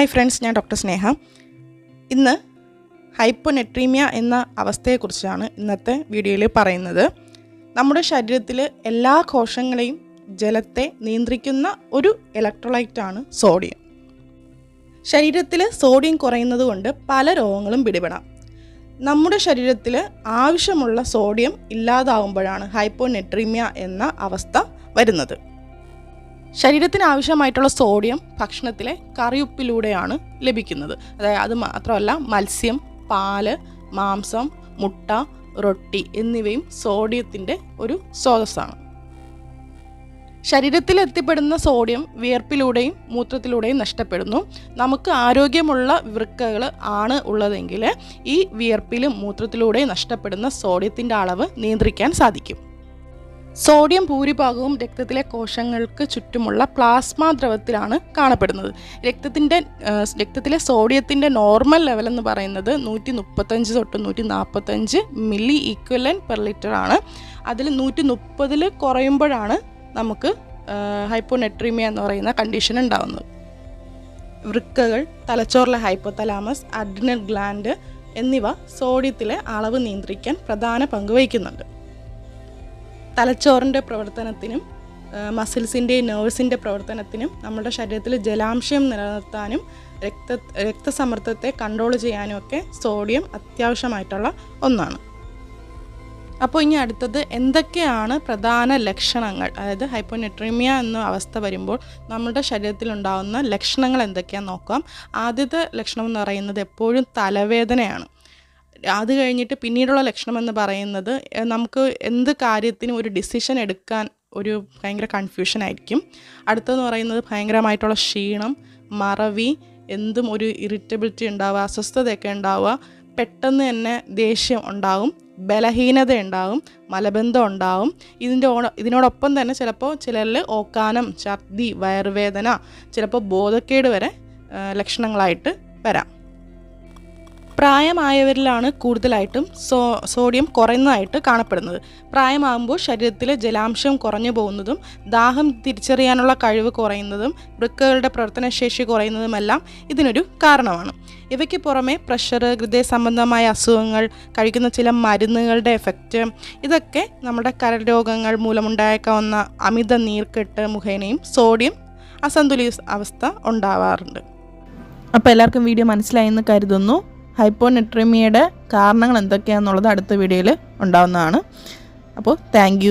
Hi friends ഞാൻ doctor Sneha. ഇന്ന് hyponatremia എന്ന അവസ്ഥയെക്കുറിച്ചാണ് ഇന്നത്തെ വീഡിയോയിൽ പറയുന്നത്. നമ്മുടെ ശരീരത്തിൽ എല്ലാ കോശങ്ങളെയും ജലത്തെ നിയന്ത്രിക്കുന്ന ഒരു ഇലക്ട്രോലൈറ്റാണ് സോഡിയം ശരീരത്തിൽ സോഡിയം കുറയുന്നത് കൊണ്ട് പല രോഗങ്ങളും പിടിപെടാം. നമ്മുടെ ശരീരത്തിൽ ആവശ്യമുള്ള സോഡിയം ഇല്ലാതാവുമ്പോഴാണ് ഹൈപ്പോനെട്രീമിയ എന്ന അവസ്ഥ വരുന്നത്. ശരീരത്തിന് ആവശ്യമായിട്ടുള്ള സോഡിയം ഭക്ഷണത്തിലെ കറിയുപ്പിലൂടെയാണ് ലഭിക്കുന്നത്. അതായത് അത് മാത്രമല്ല മത്സ്യം പാൽ മാംസം മുട്ട റൊട്ടി എന്നിവയും സോഡിയത്തിന്റെ ഒരു സ്രോതസ്സാണ്. ശരീരത്തിൽ എത്തിപ്പെടുന്ന സോഡിയം വിയർപ്പിലൂടെയും മൂത്രത്തിലൂടെയും നഷ്ടപ്പെടുന്നു. നമുക്ക് ആരോഗ്യമുള്ള വൃക്കകൾ ആണ് ഉള്ളതെങ്കിൽ ഈ വിയർപ്പിലും മൂത്രത്തിലൂടെയും നഷ്ടപ്പെടുന്ന സോഡിയത്തിന്റെ അളവ് നിയന്ത്രിക്കാൻ സാധിക്കും. സോഡിയം ഭൂരിഭാഗവും രക്തത്തിലെ കോശങ്ങൾക്ക് ചുറ്റുമുള്ള പ്ലാസ്മ ദ്രവത്തിലാണ് കാണപ്പെടുന്നത്. രക്തത്തിന്റെ രക്തത്തിലെ സോഡിയത്തിന്റെ നോർമൽ ലെവൽ എന്ന് പറയുന്നത് നൂറ്റി മുപ്പത്തഞ്ച് തൊട്ട് നൂറ്റി നാൽപ്പത്തഞ്ച് മില്ലി ഈക്വലൻ പെർ ലിറ്റർ ആണ്. അതിൽ നൂറ്റി മുപ്പതിൽ കുറയുമ്പോഴാണ് നമുക്ക് ഹൈപ്പോനെട്രീമിയ എന്ന് പറയുന്ന കണ്ടീഷൻ ഉണ്ടാകുന്നത് വൃക്കകൾ തലച്ചോറിലെ ഹൈപ്പോതലാമസ് അഡ്രിനൽ ഗ്ലാൻഡ് എന്നിവ സോഡിയത്തിലെ അളവ് നിയന്ത്രിക്കാൻ പ്രധാന പങ്ക് വഹിക്കുന്നുണ്ട്. തലച്ചോറിന്റെ പ്രവർത്തനത്തിനും മസിൽസിന്റെയും നേഴ്സിന്റെ പ്രവർത്തനത്തിനും നമ്മുടെ ശരീരത്തിൽ ജലാംശം നിലനിർത്താനും രക്ത രക്തസമ്മർദ്ദത്തെ കൺട്രോൾ ചെയ്യാനും ഒക്കെ സോഡിയം അത്യാവശ്യമായിട്ടുള്ള ഒന്നാണ്. അപ്പോൾ ഇനി അടുത്തത് എന്തൊക്കെയാണ് പ്രധാന ലക്ഷണങ്ങൾ? അതായത് ഹൈപ്പോനെട്രീമിയ എന്ന അവസ്ഥ വരുമ്പോൾ നമ്മുടെ ശരീരത്തിലുണ്ടാകുന്ന ലക്ഷണങ്ങൾ എന്തൊക്കെയാണെന്ന് നോക്കാം. ആദ്യത്തെ ലക്ഷണം എന്ന് പറയുന്നത് എപ്പോഴും തലവേദനയാണ്. അത് കഴിഞ്ഞിട്ട് പിന്നീടുള്ള ലക്ഷണം എന്ന് പറയുന്നത് നമുക്ക് എന്ത് കാര്യത്തിനും ഒരു ഡിസിഷൻ എടുക്കാൻ ഒരു ഭയങ്കര കൺഫ്യൂഷൻ ആയിരിക്കും. അടുത്തതെന്ന് പറയുന്നത് ഭയങ്കരമായിട്ടുള്ള ക്ഷീണം മറവി എന്തും ഒരു ഇറിറ്റബിലിറ്റി ഉണ്ടാവുക അസ്വസ്ഥതയൊക്കെ ഉണ്ടാവുക പെട്ടെന്ന് തന്നെ ദേഷ്യം ഉണ്ടാവും ബലഹീനത ഉണ്ടാവും മലബന്ധം ഉണ്ടാവും. ഇതിന്റെ ഓണ ഇതിനോടൊപ്പം തന്നെ ചിലപ്പോൾ ചിലരിൽ ഓക്കാനം ഛർദി വയറുവേദന ചിലപ്പോൾ ബോധക്കേട് വരെ ലക്ഷണങ്ങളായിട്ട് വരാം. പ്രായമായവരിലാണ് കൂടുതലായിട്ടും സോ സോഡിയം കുറയുന്നതായിട്ട് കാണപ്പെടുന്നത്. പ്രായമാകുമ്പോൾ ശരീരത്തിലെ ജലാംശം കുറഞ്ഞു പോകുന്നതും ദാഹം തിരിച്ചറിയാനുള്ള കഴിവ് കുറയുന്നതും വൃക്കകളുടെ പ്രവർത്തനശേഷി കുറയുന്നതുമെല്ലാം ഇതിനൊരു കാരണമാണ്. ഇവയ്ക്ക് പുറമെ പ്രഷർ ഹൃദയ സംബന്ധമായ അസുഖങ്ങൾ കഴിക്കുന്ന ചില മരുന്നുകളുടെ എഫക്റ്റ് ഇതൊക്കെ നമ്മുടെ കരൾ രോഗങ്ങൾ മൂലമുണ്ടായേക്കാവുന്ന അമിത നീർക്കെട്ട് മുഖേനയും സോഡിയം അസന്തുലിത അവസ്ഥ ഉണ്ടാവാറുണ്ട്. അപ്പോൾ എല്ലാവർക്കും വീഡിയോ മനസ്സിലായെന്ന് കരുതുന്നു. ഹൈപ്പോനെട്രീമിയയുടെ കാരണങ്ങൾ എന്തൊക്കെയാണെന്നുള്ളത് അടുത്ത വീഡിയോയിൽ ഉണ്ടാവുന്നതാണ്. അപ്പോൾ താങ്ക്